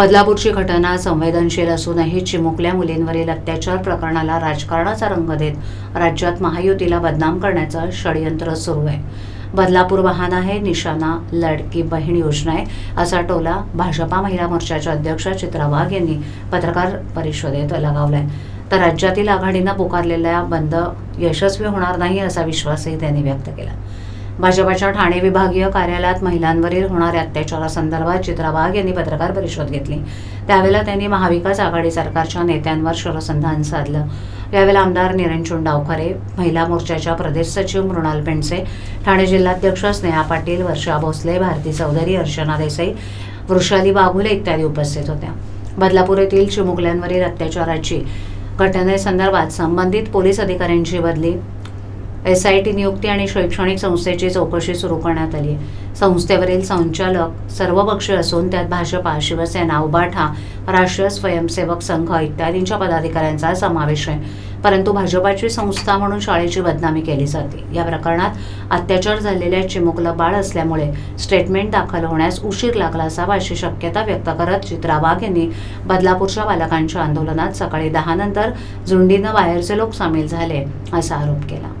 बदलापूरची घटना संवेदनशील असूनही चिमुकल्या मुलींवरील अत्याचार प्रकरणाला राजकारणाचा रंग देत राज्यात महायुतीला बदनाम करण्याचं षडयंत्र सुरू आहे. बदलापूर वाहन आहे निशाणा लडकी बहीण योजना आहे असा टोला भाजपा महिला मोर्चाच्या अध्यक्षा चित्रा वाघ यांनी पत्रकार परिषदेत लगावलाय. तर राज्यातील आघाडीनं पुकारलेल्या बंद यशस्वी होणार नाही असा विश्वासही त्यांनी व्यक्त केला. भाजपाच्या ठाणे विभागीय कार्यालयात महिलांवरील होणाऱ्या अत्याचारासंदर्भात चित्रा वाघ यांनी पत्रकार परिषद घेतली. त्यावेळेला त्यांनी महाविकास आघाडी सरकारच्या नेत्यांवर शरसंधान साधलं. यावेळेला आमदार निरंजन डावखरे महिला मोर्चाच्या प्रदेश सचिव मृणाल पेंडसे ठाणे जिल्हाध्यक्ष स्नेहा पाटील वर्षा भोसले भारती चौधरी अर्चना देसाई वृषाली बागुले इत्यादी उपस्थित होत्या. बदलापूर येथील चिमुकल्यांवरील अत्याचाराची घटनेसंदर्भात संबंधित पोलीस अधिकाऱ्यांची बदली एस आय टी नियुक्ती आणि शैक्षणिक संस्थेची चौकशी सुरू करण्यात आली आहे. संस्थेवरील संचालक सर्वपक्षीय असून त्यात भाजपा शिवसेना उबाठा राष्ट्रीय स्वयंसेवक संघ इत्यादींच्या पदाधिकाऱ्यांचा समावेश आहे. परंतु भाजपाची संस्था म्हणून शाळेची बदनामी केली जाते. या प्रकरणात अत्याचार झालेल्या चिमुकलं बाळ असल्यामुळे स्टेटमेंट दाखल होण्यास उशीर लागला असावा अशी शक्यता व्यक्त करत चित्रा वाघ यांनी बदलापूरच्या बालकांच्या आंदोलनात सकाळी दहा नंतर झुंडीनं बाहेरचे लोक सामील झाले असा आरोप केला.